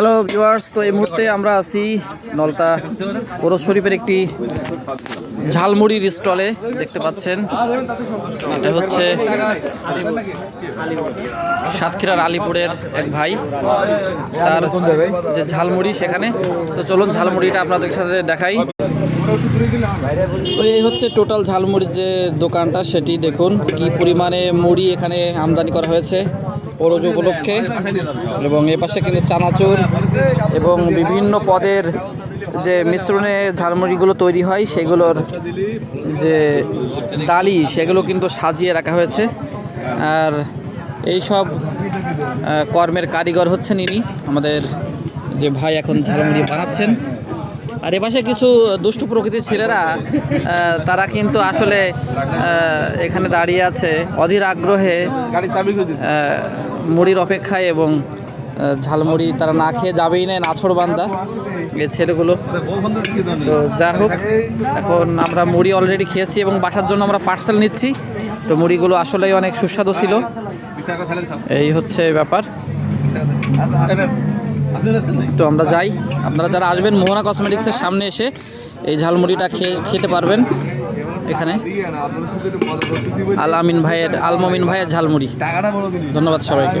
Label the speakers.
Speaker 1: Hello viewers তো এই মুহূর্তে আমরা আছি নলতা ওরস শরীফের একটি ঝালমুড়ির স্টলে, দেখতে পাচ্ছেন। এটা হচ্ছে সাতক্ষীরার আলিপুরের এক ভাই। তার যে ঝালমুড়ি সেখানে। তো চলুন ঝালমুড়িটা আপনাদের সাথে দেখাই। তো এই হচ্ছে টোটাল ঝালমুড়ির যে দোকানটা, সেটি দেখুন কি পরিমাণে মুড়ি এখানে আমদানি করা হয়েছে। ওরজ উপলক্ষে এবং এ পাশে কিন্তু চানাচুর এবং বিভিন্ন পদের যে মিশ্রণে ঝালমুড়িগুলো তৈরি হয়, সেগুলোর যে ডালি সেগুলো কিন্তু সাজিয়ে রাখা হয়েছে। আর এই সব কর্মের কারিগর হচ্ছেন ইনি, আমাদের যে ভাই এখন ঝালমুড়ি বানাচ্ছেন। আর এপাশে কিছু দুষ্টু প্রকৃতির ছেলেরা তারা কিন্তু আসলে এখানে দাঁড়িয়ে আছে, অধীর আগ্রহে মুড়ির অপেক্ষায় এবং ঝালমুড়ি তারা না খেয়ে যাবেই না নাছড় বান্দা, এই ছেলেগুলো। তো যা হোক, এখন আমরা মুড়ি অলরেডি খেয়েছি এবং বাসার জন্য আমরা পার্সেল নিচ্ছি। তো মুড়িগুলো আসলেই অনেক সুস্বাদু ছিল। এই হচ্ছে ব্যাপার। তো আমরা যাই। আপনারা যারা আসবেন মোহনা কসমেটিক্সের সামনে এসে এই ঝালমুড়িটা খেয়ে, খেতে পারবেন। এখানে। আল আমিন ভাইয়ের আল মমিন ভাইয়ের ঝালমুড়ি। ধন্যবাদ সবাইকে।